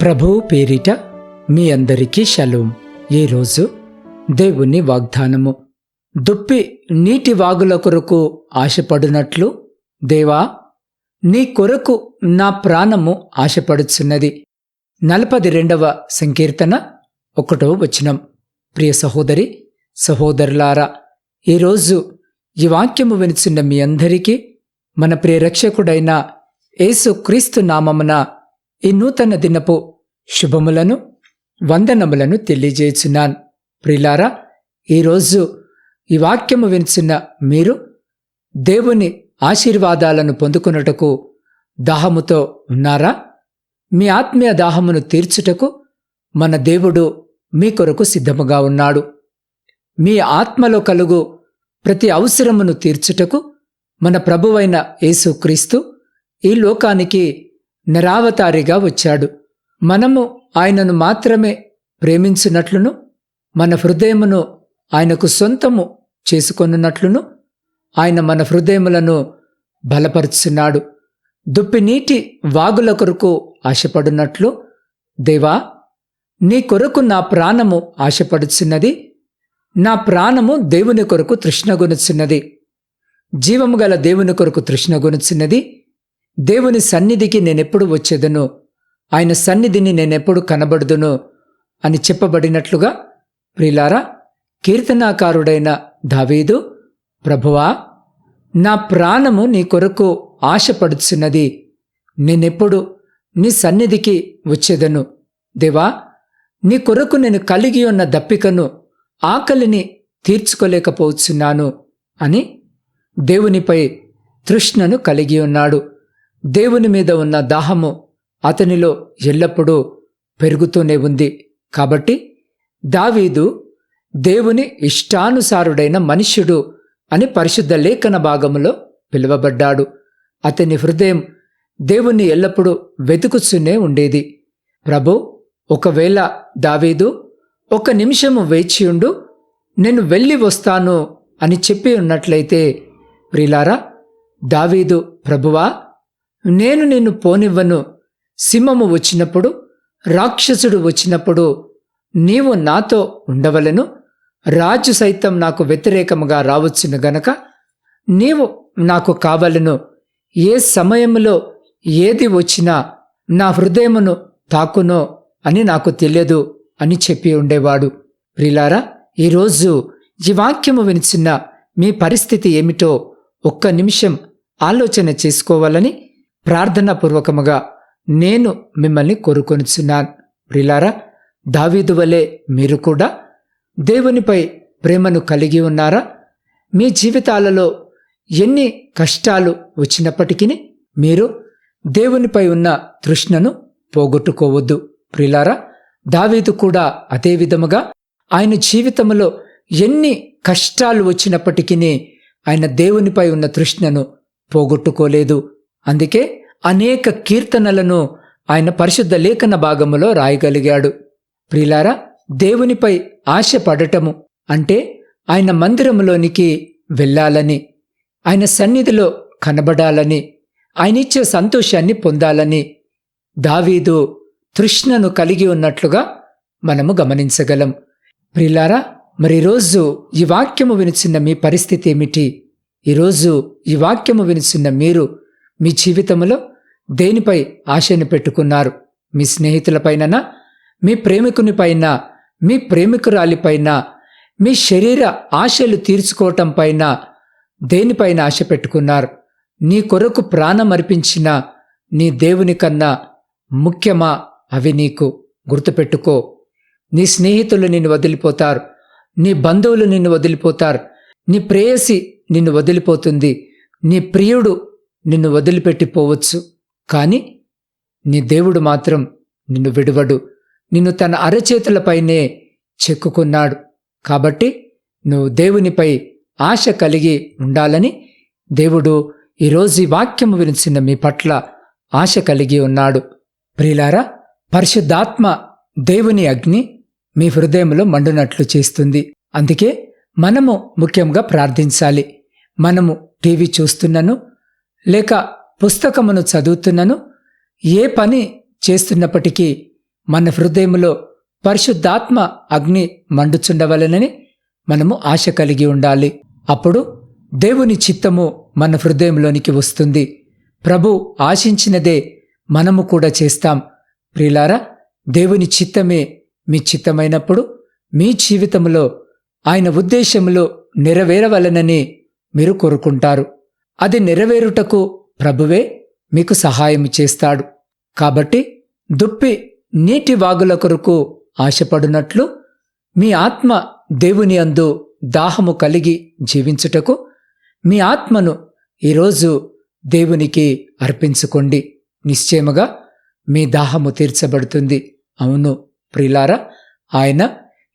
ప్రభువు పేరిట మీ అందరికీ షలోం. ఈరోజు దేవుని వాగ్దానము. దుప్పి నీటి వాగుల కొరకు ఆశపడునట్లు దేవా నీ కొరకు నా ప్రాణము ఆశపడుచున్నది. నలపది రెండవ సంకీర్తన ఒకటో వచనం. ప్రియ సహోదరి సహోదరులారా ఈరోజు ఈ వాక్యము వినిచిన మీ అందరికీ మన ప్రియ రక్షకుడైన యేసు క్రీస్తు నామమున ఈ నూతన దినపు శుభములను వందనములను తెలియజేస్తున్నాను ప్రిలారా ఈరోజు ఈ వాక్యము వినిచిన మీరు దేవుని ఆశీర్వాదాలను పొందుకున్నటకు దాహముతో ఉన్నారా? మీ ఆత్మీయ దాహమును తీర్చుటకు మన దేవుడు మీ కొరకు సిద్ధముగా ఉన్నాడు. మీ ఆత్మలో కలుగు ప్రతి అవసరమును తీర్చుటకు మన ప్రభువైన యేసుక్రీస్తు ఈ లోకానికి నిరావతారిగా వచ్చాడు. మనము ఆయనను మాత్రమే ప్రేమించినట్లును మన హృదయమును ఆయనకు సొంతము చేసుకొనున్నట్లును ఆయన మన హృదయములను బలపరుచున్నాడు. దుప్పి నీటి వాగుల కొరకు ఆశపడినట్లు దేవా నీ కొరకు నా ప్రాణము ఆశపడుచున్నది నా ప్రాణము దేవుని కొరకు తృష్ణగొనుచున్నది. జీవము గల దేవుని కొరకు తృష్ణగొనుచున్నది దేవుని సన్నిధికి నేనెప్పుడు వచ్చేదను? ఆయన సన్నిధిని నేనెప్పుడు కనబడుదును? అని చెప్పబడినట్లుగా ప్రిలారా కీర్తనాకారుడైన దావీదు ప్రభువా నా ప్రాణము నీ కొరకు ఆశపడుచున్నది. నేనెప్పుడు నీ సన్నిధికి వచ్చేదను? దేవా నీ కొరకు నేను కలిగి ఉన్న దప్పికను ఆకలిని తీర్చుకోలేకపోతున్నాను అని దేవునిపై తృష్ణను కలిగి ఉన్నాడు. దేవుని మీద ఉన్న దాహము అతనిలో ఎల్లప్పుడూ పెరుగుతూనే ఉంది. కాబట్టి దావీదు దేవుని ఇష్టానుసారుడైన మనుష్యుడు అని పరిశుద్ధ లేఖన భాగములో పిలువబడ్డాడు. అతని హృదయం దేవుణ్ణి ఎల్లప్పుడూ వెతుకుతూనే ఉండేది. ప్రభు ఒకవేళ దావీదు ఒక నిమిషము వేచియుండు నేను వెళ్ళి వస్తాను అని చెప్పి ఉన్నట్లయితే ప్రిలారా దావీదు ప్రభువా నేను నిన్ను పోనివ్వను. సింహము వచ్చినప్పుడు రాక్షసుడు వచ్చినప్పుడు నీవు నాతో ఉండవలను. రాజు సైతం నాకు వ్యతిరేకముగా రావచ్చును గనక నీవు నాకు కావలను. ఏ సమయంలో ఏది వచ్చినా నా హృదయమును తాకునో అని నాకు తెలియదు అని చెప్పి ఉండేవాడు. ప్రిలారా ఈరోజు ఈ వాక్యము వినిచిన మీ పరిస్థితి ఏమిటో ఒక్క నిమిషం ఆలోచన చేసుకోవాలని ప్రార్థనాపూర్వకముగా నేను మిమ్మల్ని కోరుకొనిచున్నాను. ప్రిలారా దావీదు వలె మీరు కూడా దేవునిపై ప్రేమను కలిగి ఉన్నారా? మీ జీవితాలలో ఎన్ని కష్టాలు వచ్చినప్పటికీ మీరు దేవునిపై ఉన్న తృష్ణను పోగొట్టుకోవద్దు. ప్రిలారా దావీదు కూడా అదే విధముగా ఆయన జీవితంలో ఎన్ని కష్టాలు వచ్చినప్పటికీ ఆయన దేవునిపై ఉన్న తృష్ణను పోగొట్టుకోలేదు. అందుకే అనేక కీర్తనలను ఆయన పరిశుద్ధ లేఖన భాగములో రాయగలిగాడు. ప్రిలారా దేవునిపై ఆశ పడటము అంటే ఆయన మందిరములోనికి వెళ్ళాలని ఆయన సన్నిధిలో కనబడాలని ఆయన ఇచ్చే సంతోషాన్ని పొందాలని దావీదు తృష్ణను కలిగి ఉన్నట్లుగా మనము గమనించగలం. ప్రిలారా మరి రోజు ఈ వాక్యము వినిచిన్న మీ పరిస్థితి ఏమిటి? ఈరోజు ఈ వాక్యము వినిచిన్న మీరు మీ జీవితంలో దేనిపై ఆశను పెట్టుకున్నారు? మీ స్నేహితులపైననా? మీ ప్రేమికునిపైన? మీ ప్రేమికురాలిపైన? మీ శరీర ఆశలు తీర్చుకోవటం పైన దేనిపైన ఆశ పెట్టుకున్నారు? నీ కొరకు ప్రాణం అర్పించిన నీ దేవుని కన్నా ముఖ్యమా అవి నీకు? గుర్తుపెట్టుకో. నీ స్నేహితులు నిన్ను వదిలిపోతారు. నీ బంధువులు నిన్ను వదిలిపోతారు. నీ ప్రేయసి నిన్ను వదిలిపోతుంది. నీ ప్రియుడు నిన్ను వదిలిపెట్టిపోవచ్చు కానీ నీ దేవుడు మాత్రం నిన్ను విడువడు. నిన్ను తన అరచేతులపైనే చెక్కుకున్నాడు. కాబట్టి నువ్వు దేవునిపై ఆశ కలిగి ఉండాలని దేవుడు ఈరోజు ఈ వాక్యము వినిచిన మీ పట్ల ఆశ కలిగి ఉన్నాడు. ప్రియులారా పరిశుద్ధాత్మ దేవుని అగ్ని మీ హృదయంలో మండునట్లు చేస్తుంది. అందుకే మనము ముఖ్యంగా ప్రార్థించాలి. మనము టీవీ చూస్తున్నను లేక పుస్తకమును చదువుతున్నను ఏ పని చేస్తున్నప్పటికీ మన హృదయములో పరిశుద్ధాత్మ అగ్ని మండుచుండవలనని మనము ఆశ కలిగి ఉండాలి. అప్పుడు దేవుని చిత్తము మన హృదయంలోనికి వస్తుంది. ప్రభు ఆశించినదే మనము కూడా చేస్తాం. ప్రిలారా దేవుని చిత్తమే మీ చిత్తమైనప్పుడు మీ జీవితంలో ఆయన ఉద్దేశములో నెరవేరవలనని మీరు కోరుకుంటారు. అది నెరవేరుటకు ప్రభువే మీకు సహాయం చేస్తాడు. కాబట్టి దుప్పి నీటి వాగుల కొరకు ఆశపడునట్లు మీ ఆత్మ దేవుని అందు దాహము కలిగి జీవించుటకు మీ ఆత్మను ఈరోజు దేవునికి అర్పించుకోండి. నిశ్చయముగా మీ దాహము తీర్చబడుతుంది. అవును ప్రిలారా ఆయన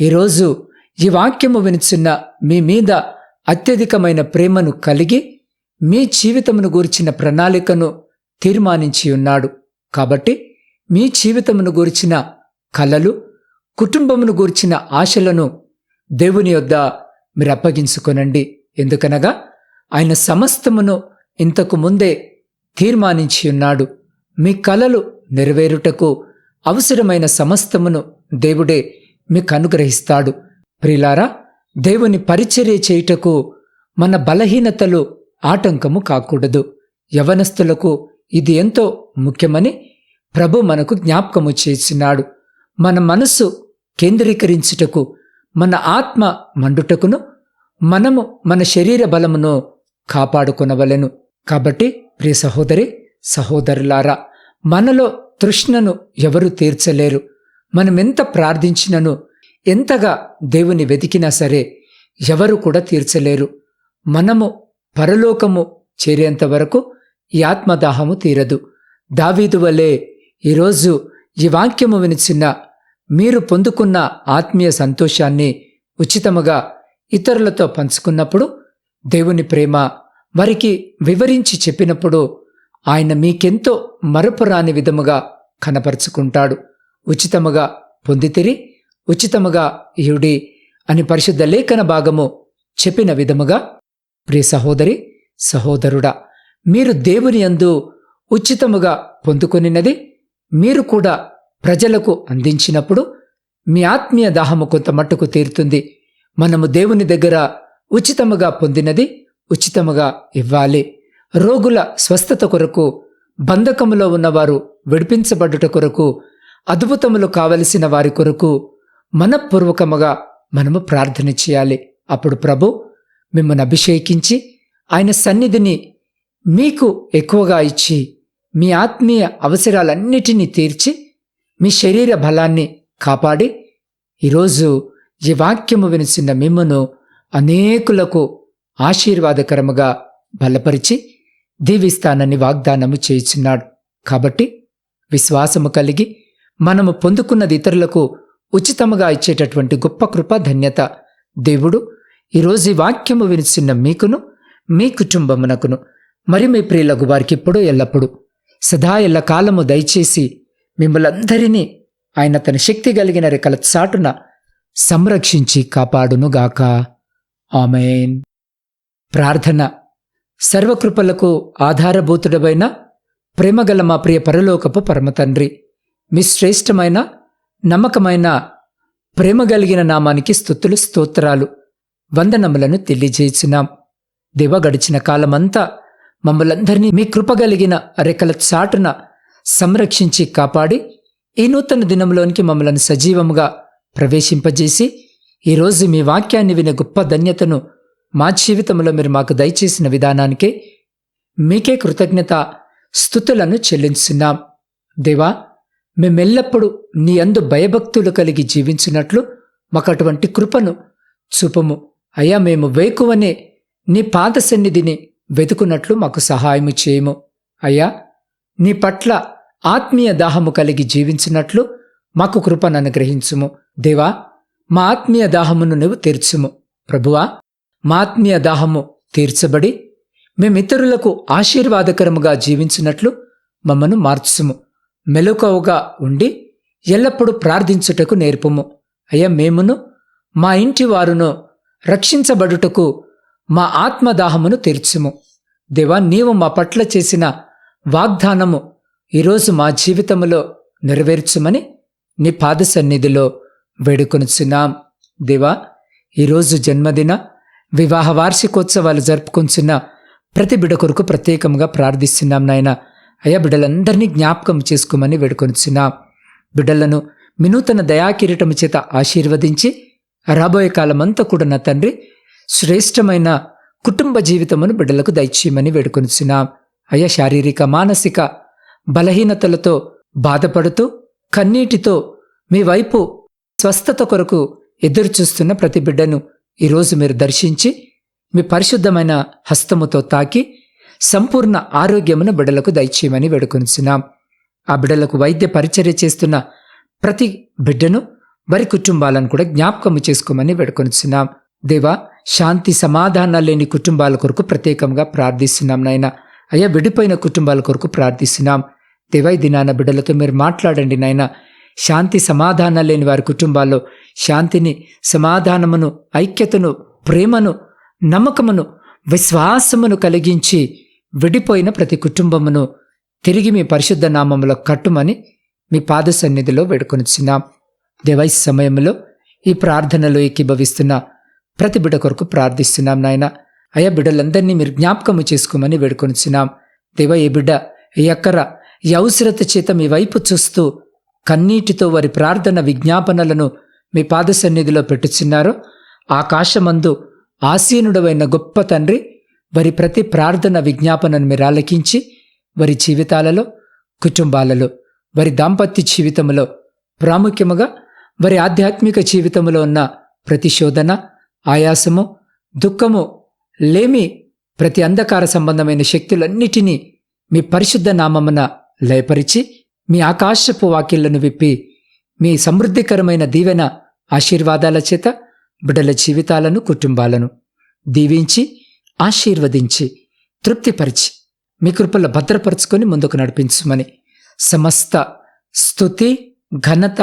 ఈరోజు ఈ వాక్యము వినిచున్న మీ మీద అత్యధికమైన ప్రేమను కలిగి మీ జీవితమును గూర్చిన ప్రణాళికను తీర్మానించి ఉన్నాడు. కాబట్టి మీ జీవితమును గూర్చిన కలలు కుటుంబమును గూర్చిన ఆశలను దేవుని యొద్ద మీరు అప్పగించుకొనండి. ఎందుకనగా ఆయన సమస్తమును ఇంతకు ముందే తీర్మానించి ఉన్నాడు. మీ కలలు నెరవేరుటకు అవసరమైన సమస్తమును దేవుడే మీకు అనుగ్రహిస్తాడు. ప్రిలారా దేవుని పరిచర్య చేయుటకు మన బలహీనతలు ఆటంకము కాకూడదు. యవనస్తులకు ఇది ఎంతో ముఖ్యమని ప్రభు మనకు జ్ఞాపకము చేసినాడు. మన మనస్సు కేంద్రీకరించుటకు మన ఆత్మ మండుటకును మనము మన శరీర బలమును కాపాడుకొనవలెను. కాబట్టి ప్రియ సహోదరి సహోదరులారా మనలో తృష్ణను ఎవరు తీర్చలేరు. మనమెంత ప్రార్థించినను ఎంతగా దేవుని వెతికినా సరే ఎవరు కూడా తీర్చలేరు. మనము పరలోకము చేరేంత వరకు ఈ ఆత్మదాహము తీరదు. దావీదు వలె ఈరోజు ఈ వాక్యము వినిచిన మీరు పొందుకున్న ఆత్మీయ సంతోషాన్ని ఉచితముగా ఇతరులతో పంచుకున్నప్పుడు దేవుని ప్రేమ వారికి వివరించి చెప్పినప్పుడు ఆయన మీకెంతో మరపురాని విధముగా కనపరుచుకుంటాడు. ఉచితముగా పొందితిరి ఉచితముగా ఇయుడి అని పరిశుద్ధ లేఖన భాగము చెప్పిన విధముగా ప్రియ సహోదరి సహోదరుడా మీరు దేవుని యందు ఉచితముగా పొందుకొనినది మీరు కూడా ప్రజలకు అందించినప్పుడు మీ ఆత్మీయ దాహము కొంత మట్టుకు తీరుతుంది. మనము దేవుని దగ్గర ఉచితముగా పొందినది ఉచితముగా ఇవ్వాలి. రోగుల స్వస్థత కొరకు బంధకములో ఉన్నవారు విడిపించబడుట కొరకు అద్భుతములు కావలసిన వారి కొరకు మనపూర్వకముగా మనము ప్రార్థన చేయాలి. అప్పుడు ప్రభు మిమ్మల్ని అభిషేకించి ఆయన సన్నిధిని మీకు ఎక్కువగా ఇచ్చి మీ ఆత్మీయ అవసరాలన్నిటినీ తీర్చి మీ శరీర బలాన్ని కాపాడి ఈరోజు ఈ వాక్యము వినిసిన మిమ్మను అనేకులకు ఆశీర్వాదకరముగా బలపరిచి దీవిస్తానని వాగ్దానము చేయుచున్నాడు. కాబట్టి విశ్వాసము కలిగి మనము పొందుకున్నది ఇతరులకు ఉచితముగా ఇచ్చేటటువంటి గొప్ప కృప ధన్యత దేవుడు ఈరోజు ఈ వాక్యము వినిచిన మీకును మీ కుటుంబమునకును మరి మీ ప్రియులకు వారికి ఇప్పుడు ఎల్లప్పుడూ సదా ఎల్ల కాలము దయచేసి మిమ్మలందరినీ ఆయన తన శక్తి కలిగిన రెక్కల చాటున సంరక్షించి కాపాడునుగాక. ఆమెన్. ప్రార్థన. సర్వకృపలకు ఆధారభూతుడమైన ప్రేమగల మా ప్రియ పరలోకపు పరమతండ్రి మీ శ్రేష్టమైన నమ్మకమైన ప్రేమ కలిగిన నామానికి స్థుతులు స్తోత్రాలు. వందనములను తెలియజేసినాం దివ గడిచిన కాలమంతా మమ్మలందరినీ మీ కృపగలిగిన అరెకల రెక్కల చాటున సంరక్షించి కాపాడి ఈ నూతన దినంలోనికి మమ్మలను సజీవముగా ప్రవేశింపజేసి ఈరోజు మీ వాక్యాన్ని వినే గొప్ప ధన్యతను మా జీవితంలో మీరు మాకు దయచేసిన విధానానికే మీకే కృతజ్ఞత స్థుతులను చెల్లించున్నాం. దేవా మేమెల్లప్పుడూ నీ అందు భయభక్తులు కలిగి జీవించినట్లు మాకు అటువంటి కృపను చూపము. అయ్యా మేము వేకువనే నీ పాద సన్నిధిని వెతుకున్నట్లు మాకు సహాయము చేయము. అయ్యా నీ పట్ల ఆత్మీయ దాహము కలిగి జీవించినట్లు మాకు కృపను అనుగ్రహించుము. దేవా మా ఆత్మీయ దాహమును నువ్వు తీర్చుము. ప్రభువా మా ఆత్మీయ దాహము తీర్చబడి మేమితరులకు ఆశీర్వాదకరముగా జీవించినట్లు మమ్మను మార్చుము. మెలకువగా ఉండి ఎల్లప్పుడూ ప్రార్థించుటకు నేర్పుము. అయ్యా మేమును మా ఇంటి వారును రక్షించబడుటకు మా ఆత్మదాహమును తెరుచుము. దేవా నీవు మా పట్ల చేసిన వాగ్దానము ఈరోజు మా జీవితములో నెరవేర్చుమని నీ పాద సన్నిధిలో వేడుకొనుచున్నాం. దేవా ఈరోజు జన్మదిన వివాహ వార్షికోత్సవాలు జరుపుకొంచున్న ప్రతి బిడ కొరకు ప్రత్యేకంగా ప్రార్థిస్తున్నాం నాయన. అయ్యా బిడ్డలందరినీ జ్ఞాపకం చేసుకోమని వేడుకొనుచున్నాం. బిడ్డలను వినూతన దయాకిరీటము చేత ఆశీర్వదించి రాబోయే కాలమంతా కూడా నా తండ్రి శ్రేష్టమైన కుటుంబ జీవితమును బిడ్డలకు దయచేయమని వేడుకొనిచున్నాం. అయ్యా శారీరక మానసిక బలహీనతలతో బాధపడుతూ కన్నీటితో మీ వైపు స్వస్థత కొరకు ఎదురు చూస్తున్న ప్రతి బిడ్డను ఈరోజు మీరు దర్శించి మీ పరిశుద్ధమైన హస్తముతో తాకి సంపూర్ణ ఆరోగ్యమును బిడ్డలకు దయచేయమని వేడుకొనిచున్నాం. ఆ బిడ్డలకు వైద్య పరిచర్య చేస్తున్న ప్రతి బిడ్డను వారి కుటుంబాలను కూడా జ్ఞాపకము చేసుకోమని వేడుకొనిచున్నాం. దేవా శాంతి సమాధానాలు లేని కుటుంబాల కొరకు ప్రత్యేకంగా ప్రార్థిస్తున్నాం నాయన. అయ్యా విడిపోయిన కుటుంబాల కొరకు ప్రార్థిస్తున్నాం. దేవా ఈ దినాన బిడ్డలతో మీరు మాట్లాడండి నాయన. శాంతి సమాధానాలు లేని వారి కుటుంబాల్లో శాంతిని సమాధానమును ఐక్యతను ప్రేమను నమ్మకమును విశ్వాసమును కలిగించి విడిపోయిన ప్రతి కుటుంబమును తిరిగి మీ పరిశుద్ధ నామములో కట్టుమని మీ పాద సన్నిధిలో వేడుకొనిచున్నాం. దేవై సమయంలో ఈ ప్రార్థనలో ఏకీభవిస్తున్న ప్రతి బిడ కొరకు ప్రార్థిస్తున్నాం నాయన. అయ్యా బిడ్డలందరినీ మీరు జ్ఞాపకము చేసుకోమని వేడుకొనిచున్నాం. దేవ ఏ బిడ్డ ఏ అక్కర ఈ అవసరత చేత మీ వైపు చూస్తూ కన్నీటితో వారి ప్రార్థన విజ్ఞాపనలను మీ పాద సన్నిధిలో పెట్టుచున్నారో ఆకాశమందు ఆసీనుడవైన గొప్ప తండ్రి వారి ప్రతి ప్రార్థన విజ్ఞాపనను మీరు ఆలకించి వారి జీవితాలలో కుటుంబాలలో వారి దాంపత్య జీవితంలో ప్రాముఖ్యముగా వారి ఆధ్యాత్మిక జీవితంలో ఉన్న ప్రతిశోధన ఆయాసము దుఃఖము లేమి ప్రతి అంధకార సంబంధమైన శక్తులన్నిటినీ మీ పరిశుద్ధ నామమున లయపరిచి మీ ఆకాశపు వాక్యలను విప్పి మీ సమృద్ధికరమైన దీవెన ఆశీర్వాదాల చేత బిడ్డల జీవితాలను కుటుంబాలను దీవించి ఆశీర్వదించి తృప్తిపరిచి మీ కృపల్లో భద్రపరుచుకొని ముందుకు నడిపించమని సమస్త స్థుతి ఘనత